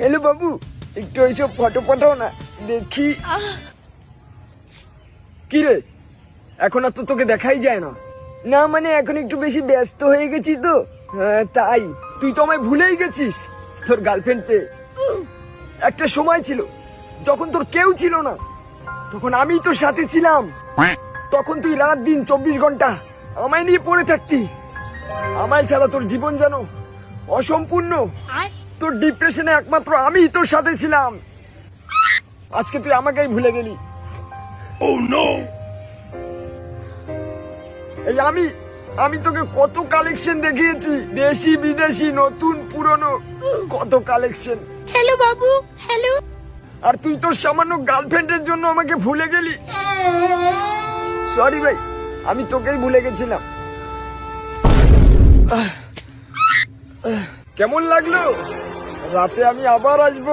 Hello বাবু একটু ওইসব photo পাঠাও না দেখি। কি রে? এখন আর তো তোকে দেখাই যায় না। না মানে এখন একটু বেশি ব্যস্ত হয়ে গেছি তো। হ্যাঁ তাই। তুই তো আমায় ভুলেই গেছিস তোর গার্লফ্রেন্ড পেয়ে একটা সময় ছিল যখন তোর কেউ ছিল না তখন আমি তোর সাথে ছিলাম। তখন তুই রাত দিন চব্বিশ ঘণ্টা আমায় নিয়ে পড়ে থাকতি। আমায় ছাড়া তোর জীবন যেন অসম্পূর্ণ। তোর ডিপ্রেশনে একমাত্র আমি তোর সাথে ছিলাম। আজকে তুই আমাকেই ভুলে গেলি। এই আমি আমি তোকে কত কালেকশন দেখিয়েছি দেশি বিদেশি নতুন পুরনো কত কালেকশন হ্যালো বাবু হ্যালো আর তুই তোর সামান্য গার্লফ্রেন্ডের জন্য আমাকে ভুলে গেলি। সরি ভাই আমি তোকেই ভুলে গেছিলাম। কেমন লাগল? রাতে আমি আবার আসব।